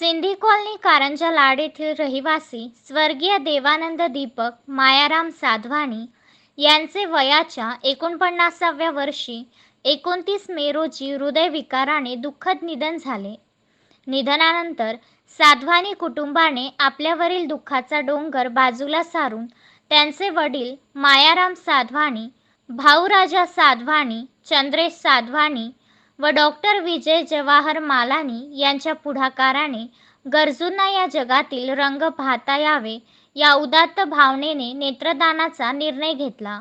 Sindhi colony Karanja Lad येथील रहिवासी स्वर्गीय देवानंद दीपक मायाराम साधवाणी यांचे वयाच्या एकोणपन्नासाव्या वर्षी एकोणतीस मे रोजी हृदयविकाराने दुःखद निधन झाले. निधनानंतर साधवानी कुटुंबाने आपल्यावरील दुःखाचा डोंगर बाजूला सारून त्यांचे वडील मायाराम साधवाणी भाऊराजा साधवाणी चंद्रेश साधवाणी व डॉक्टर विजय जवाहर मालानी यांच्या पुढाकाराने गरजूंना या जगातील रंग पाहता यावे या उदात्त भावनेने नेत्रदानाचा निर्णय घेतला.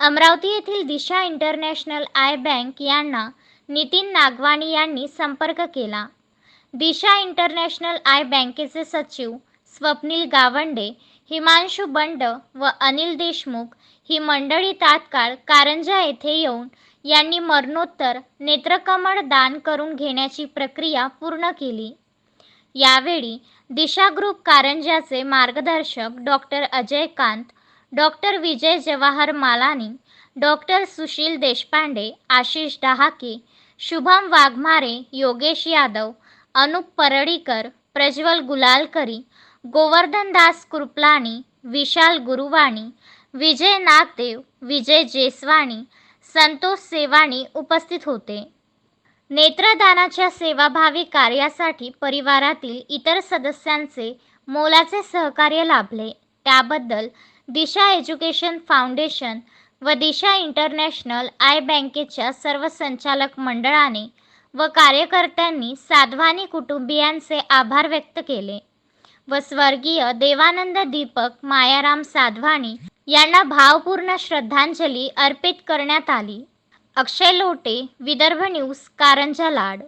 अमरावती येथील दिशा इंटरनॅशनल आय बँक यांना नितीन नागवाणी यांनी संपर्क केला. दिशा इंटरनॅशनल आय बँकेचे सचिव स्वप्नील गावंडे हिमांशु बंड व अनिल देशमुख ही मंडळी तात्काळ कारंजा येथे येऊन यांनी मरणोत्तर नेत्रकमळ दान करून घेण्याची प्रक्रिया पूर्ण केली. यावेळी दिशा ग्रुप कारंजाचे मार्गदर्शक doctor Ajay Kant doctor Vijay Jawahar Malani doctor Sushil Deshpande Ashish Dahake Shubham Waghmare Yogesh Yadav Anup Paralikar Prajwal Gulalkari Govardhandas Kripalani Vishal Gurwani Vijay Nagdev Vijay Jeswani Santosh Sewani उपस्थित होते. नेत्रदानाच्या सेवाभावी कार्यासाठी परिवारातील इतर सदस्यांचे मोलाचे सहकार्य लाभले. त्याबद्दल दिशा एज्युकेशन फाउंडेशन व दिशा इंटरनॅशनल आय बँकेच्या सर्व संचालक मंडळाने व कार्यकर्त्यांनी साधवानी कुटुंबियांचे आभार व्यक्त केले व स्वर्गीय देवानंद दीपक मायाराम साधवाणी यांना भावपूर्ण श्रद्धांजली अर्पित करण्यात आली. अक्षय लोटे विदर्भ न्यूज कारंजा लाड.